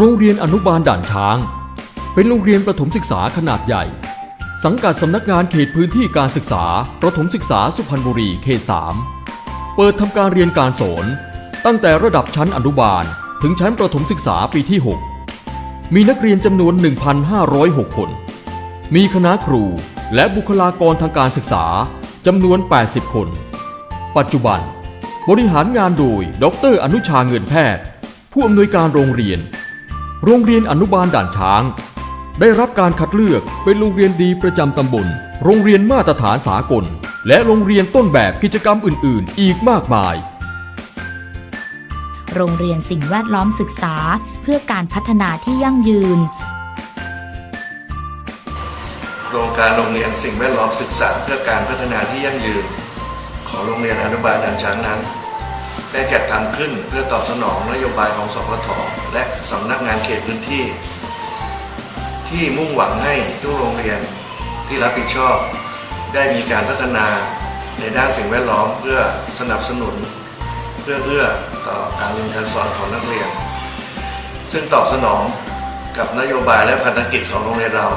โรงเรียนอนุบาลด่านช้าง เป็นโรงเรียนประถมศึกษาขนาดใหญ่ สังกัดสำนักงานเขตพื้นที่การศึกษา ประถมศึกษาสุพรรณบุรีเขต 3 เปิดทำการเรียนการสอน ตั้งแต่ระดับชั้นอนุบาล ถึงชั้นประถมศึกษาปีที่ 6 มีนักเรียนจำนวน 1,506 คน มีคณะครูและบุคลากรทางการศึกษาจำนวน 80 คน ปัจจุบัน บริหารงานโดย ดร อนุชาเงินแพทย์ ผู้อำนวยการโรงเรียน โรงเรียนอนุบาลด่านช้าง ได้รับการคัดเลือกเป็นโรงเรียนดีประจำตำบล โรงเรียนมาตรฐานสากล และโรงเรียนต้นแบบกิจกรรมอื่น ๆ อีกมากมาย โรงเรียนสิ่งแวดล้อมศึกษาเพื่อการพัฒนาที่ยั่งยืน โครงการโรงเรียนสิ่งแวดล้อมศึกษาเพื่อการพัฒนาที่ยั่งยืน ของโรงเรียนอนุบาลด่านช้างนั้น ได้จัดทำขึ้นเพื่อตอบสนองนโยบายของสพทและสำนักงานเขตพื้นที่ ที่มุ่งหวังให้ทุกโรงเรียนที่รับผิดชอบ ได้มีการพัฒนาในด้านสิ่งแวดล้อมเพื่อสนับสนุน เพื่อเอื้อต่อการเรียนการสอนของนักเรียน ซึ่งตอบสนองกับนโยบายและพันธกิจของโรงเรียนเรา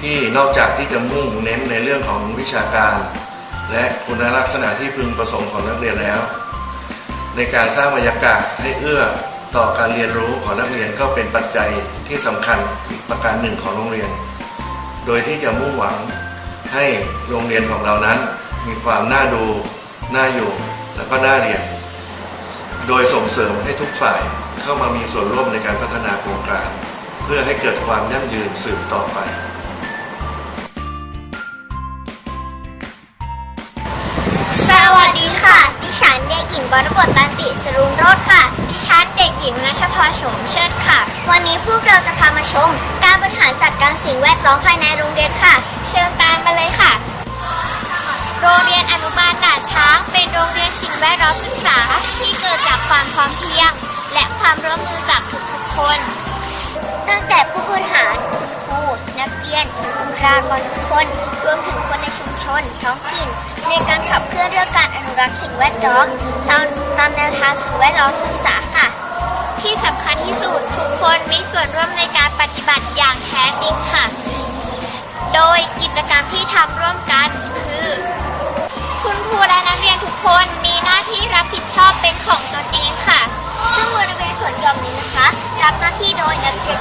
ที่นอกจากที่จะมุ่งเน้นในเรื่องของวิชาการ และคุณลักษณะที่พึงประสงค์ของนักเรียนแล้ว ในการสร้างบรรยากาศให้เอื้อต่อการเรียนรู้ของนักเรียนก็เป็นปัจจัยที่สำคัญประการหนึ่งของโรงเรียน โดยที่จะมุ่งหวังให้โรงเรียนของเรานั้น มีความน่าดู น่าอยู่และก็น่าเรียน โดยส่งเสริมให้ทุกฝ่ายเข้ามามีส่วนร่วมในการพัฒนาโครงการ เพื่อให้เกิดความยั่งยืนสืบต่อไป เด็กหญิงกรกฎตันติจรุนโรธค่ะ ดิฉันเด็กหญิงนัชพรโฉมเชิดค่ะ วันนี้พวกเราจะพามาชม การบริหารจัดการสิ่งแวดล้อมภายในโรงเรียนค่ะ เชิญตามมาเลยค่ะ โรงเรียนอนุบาลด่านช้าง เป็นโรงเรียนสิ่งแวดล้อมศึกษาที่เกิดจากความพร้อมเพรียง และความร่วมมือจากทุกๆคน ตั้งแต่ผู้บริหารครูนักเรียนบุคลากรทุกคน วมถึงคนในชุมชน ท้องถิ่น ในการขับเคลื่อนเรื่องการอนุรักษ์สิ่งแวดล้อมตามตามแนวทางสิ่งแวดล้อมศึกษาค่ะ ที่สำคัญที่สุดทุกคนมีส่วนร่วมในการปฏิบัติอย่างแท้จริงค่ะ โดยกิจกรรมที่ทำร่วมกันคือ คุณครูและนักเรียนทุกคนมีหน้าที่รับผิดชอบเป็นของตนเองค่ะ ซึ่งบริเวณสวนหย่อมนี้นะคะ รับหน้าที่โดยนักเรียน